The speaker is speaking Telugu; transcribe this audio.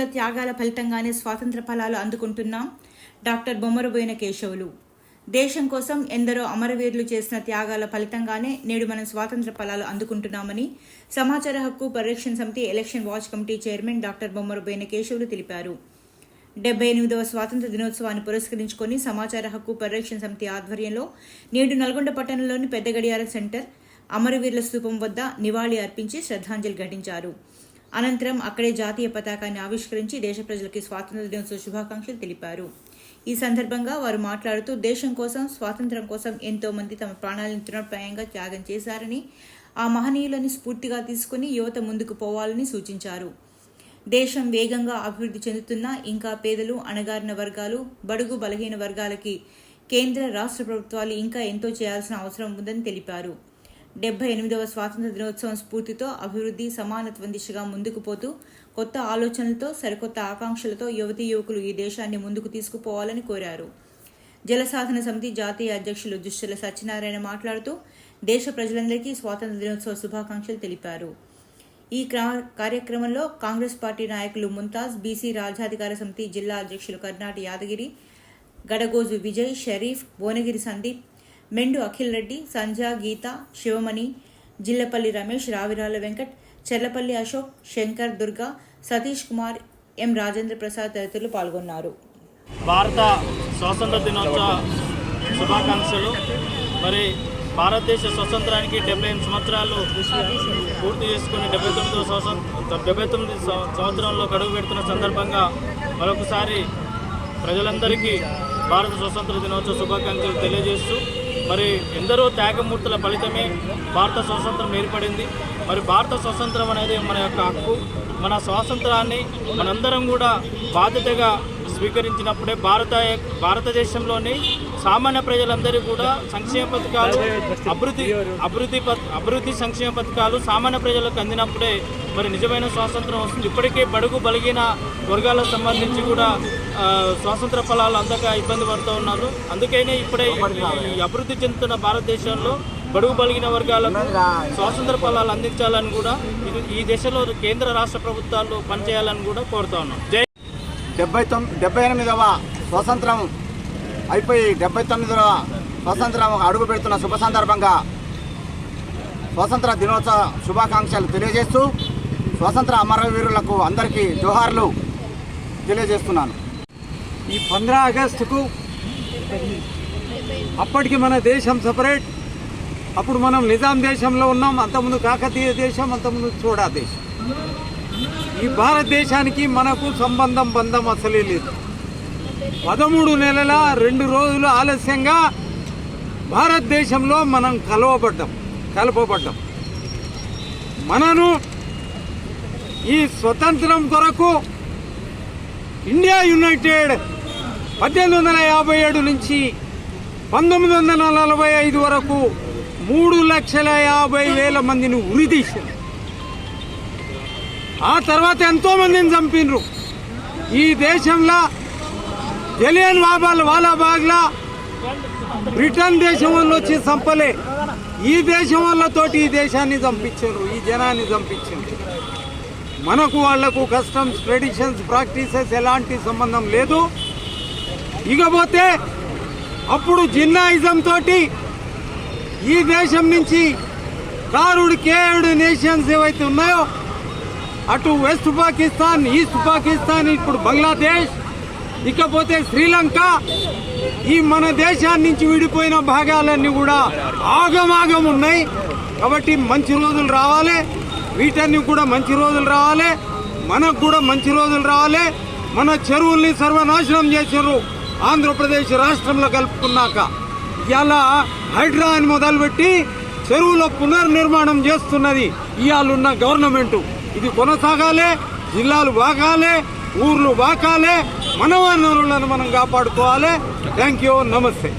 అమరవీరుల త్యాగాల ఫలితంగానే స్వాతంత్ర ఫలాలు అందుకుంటున్నాం. డాక్టర్ బొమ్మరబోయిన కేశవులు. దేశం కోసం ఎందరో అమరవీరులు చేసిన త్యాగాల ఫలితంగానే నేడు మనం స్వాతంత్ర ఫలాలు అందుకుంటున్నామని సమాచార హక్కు పరిరక్షణ సమితి election watch committee chairman doctor Bommaraboina Keshavulu తెలిపారు. డెబ్బై ఎనిమిదవ స్వాతంత్ర దినోత్సవాన్ని పురస్కరించుకొని సమాచార హక్కు పరిరక్షణ సమితి ఆధ్వర్యంలో నేడు నల్గొండ పట్టణంలోని పెద్ద గడియార సెంటర్ అమరవీరుల స్థూపం వద్ద నివాళి అర్పించి శ్రద్ధాంజలి ఘటించారు. అనంతరం అక్కడే జాతీయ పతాకాన్ని ఆవిష్కరించి దేశ ప్రజలకి స్వాతంత్ర దినోత్సవ శుభాకాంక్షలు తెలిపారు. ఈ సందర్భంగా వారు మాట్లాడుతూ దేశం కోసం స్వాతంత్రం కోసం ఎంతో మంది తమ ప్రాణాలను తృణప్రాయంగా త్యాగం చేశారని ఆ మహనీయులను స్ఫూర్తిగా తీసుకుని యువత ముందుకు పోవాలని సూచించారు. దేశం వేగంగా అభివృద్ధి చెందుతున్నా ఇంకా పేదలు అణగారిన వర్గాలు బడుగు బలహీన వర్గాలకి కేంద్ర రాష్ట్ర ప్రభుత్వాలు ఇంకా ఎంతో చేయాల్సిన అవసరం ఉందని తెలిపారు. డెబ్బై ఎనిమిదవ స్వాతంత్ర దినోత్సవం స్ఫూర్తితో అభివృద్ధి సమానత్వం దిశగా ముందుకు పోతూ కొత్త ఆలోచనలతో సరికొత్త ఆకాంక్షలతో యువతీ యువకులు ఈ దేశాన్ని ముందుకు తీసుకుపోవాలని కోరారు. జలసాధన సమితి జాతీయ అధ్యక్షులు దుశ్శల సత్యనారాయణ మాట్లాడుతూ దేశ ప్రజలందరికీ స్వాతంత్ర దినోత్సవ శుభాకాంక్షలు తెలిపారు. ఈ క్రా- కార్యక్రమంలో కాంగ్రెస్ పార్టీ నాయకులు ముంతాజ్ బీసీ రాజ్యాధికార సమితి జిల్లా అధ్యక్షులు కర్ణాటి యాదగిరి గడగోజు విజయ్ షరీఫ్ భువనగిరి సందీప్ మెండు అఖిల్ రెడ్డి సంధ్య గీత శివమణి జిల్లపల్లి రమేష్ రావిరాల వెంకట్ చెర్లపల్లి అశోక్ శంకర్ దుర్గా సతీష్ కుమార్ ఎం రాజేంద్ర ప్రసాద్ తదితరులు పాల్గొన్నారు. భారత స్వాతంత్ర దినోత్సవ శుభాకాంక్షలు. మరి భారతదేశ స్వతంత్రానికి డెబ్బై ఎనిమిది సంవత్సరాలు పూర్తి చేసుకుని డెబ్బై తొమ్మిదో స్వతంత్ర డెబ్బై తొమ్మిది సంవత్సరంలో గడువు పెడుతున్న సందర్భంగా మరొకసారి ప్రజలందరికీ భారత స్వతంత్ర దినోత్సవ శుభాకాంక్షలు తెలియజేస్తూ మరి ఎందరో త్యాగమూర్తుల ఫలితమే భారత స్వాతంత్రం ఏర్పడింది. మరి భారత స్వాతంత్రం అనేది మన యొక్క హక్కు మన స్వాతంత్రాన్ని మనందరం కూడా బాధ్యతగా స్వీకరించినప్పుడే భారత భారతదేశంలోని సామాన్య ప్రజలందరూ కూడా సంక్షేమ పథకాలు అభివృద్ధి అభివృద్ధి అభివృద్ధి సంక్షేమ పథకాలు సామాన్య ప్రజలకు అందినప్పుడే మరి నిజమైన స్వాతంత్రం వస్తుంది. ఇప్పటికే బడుగు బలిగిన వర్గాలకు సంబంధించి కూడా స్వాతంత్ర ఫలాలు అందక ఇబ్బంది పడుతూ ఉన్నారు. అందుకనే ఇప్పుడే ఈ అభివృద్ధి చెందుతున్న భారతదేశంలో బడుగు బలిగిన వర్గాలకు స్వాతంత్ర ఫలాలు అందించాలని కూడా ఇది ఈ దేశంలో కేంద్ర రాష్ట్ర ప్రభుత్వాలు పనిచేయాలని కూడా కోరుతా ఉన్నాం. జై డెబ్బై తొమ్ డెబ్బై ఎనిమిదవ స్వతంత్రం అయిపోయి డెబ్బై తొమ్మిదవ స్వతంత్రం అడుగు పెడుతున్న శుభ సందర్భంగా స్వతంత్ర దినోత్సవ శుభాకాంక్షలు తెలియజేస్తూ స్వతంత్ర అమరవీరులకు అందరికీ జోహార్లు తెలియజేస్తున్నాను. ఈ పంద్రా ఆగస్టుకు అప్పటికి మన దేశం సపరేట్. అప్పుడు మనం నిజాం దేశంలో ఉన్నాం అంతకుముందు కాకతీయ దేశం అంతకుముందు చోడా దేశం. ఈ భారతదేశానికి మనకు సంబంధం బంధం అసలే లేదు. పదమూడు నెలల రెండు రోజులు ఆలస్యంగా భారతదేశంలో మనం కలవబడ్డాం కలపబడ్డాం. మనను ఈ స్వతంత్రం కొరకు ఇండియా యునైటెడ్ పద్దెనిమిది వందల యాభై ఏడు నుంచి పంతొమ్మిది వందల నలభై ఐదు వరకు మూడు లక్షల యాభై వేల మందిని ఉరితీసింది ఆ తర్వాత ఎంతో మందిని చంపినరు. ఈ దేశంలో జలియన్ వాబాల్ వాలాబాగ్లా బ్రిటన్ దేశం వాళ్ళు వచ్చి చంపలే. ఈ దేశం వాళ్ళతోటి ఈ దేశాన్ని చంపించారు ఈ జనాన్ని చంపించారు. మనకు వాళ్ళకు కస్టమ్స్ ట్రెడిషన్స్ ప్రాక్టీసెస్ ఎలాంటి సంబంధం లేదు. ఇకపోతే అప్పుడు జిన్నాయిజం తోటి ఈ దేశం నుంచి కారుడు కేయుడు నేషన్స్ ఏవైతే ఉన్నాయో అటు వెస్ట్ పాకిస్తాన్ ఈస్ట్ పాకిస్తాన్ ఇప్పుడు బంగ్లాదేశ్ ఇకపోతే శ్రీలంక ఈ మన దేశాన్ని నుంచి విడిపోయిన భాగాలన్నీ కూడా ఆగమాగం ఉన్నాయి. కాబట్టి మంచి రోజులు రావాలి. వీటన్ని కూడా మంచి రోజులు రావాలి. మనకు కూడా మంచి రోజులు రావాలి. మన చెరువుల్ని సర్వనాశనం చేశారు ఆంధ్రప్రదేశ్ రాష్ట్రంలో కలుపుకున్నాక. ఇలా హైడ్రా అని మొదలుపెట్టి చెరువుల పునర్నిర్మాణం చేస్తున్నది ఇవాళ ఉన్న గవర్నమెంటు. ఇది కొనసాగాలి జిల్లాలు బాగాలే ఊర్లు బాకాలే మనవనరులను మనం కాపాడుకోవాలి. థ్యాంక్ యూ నమస్తే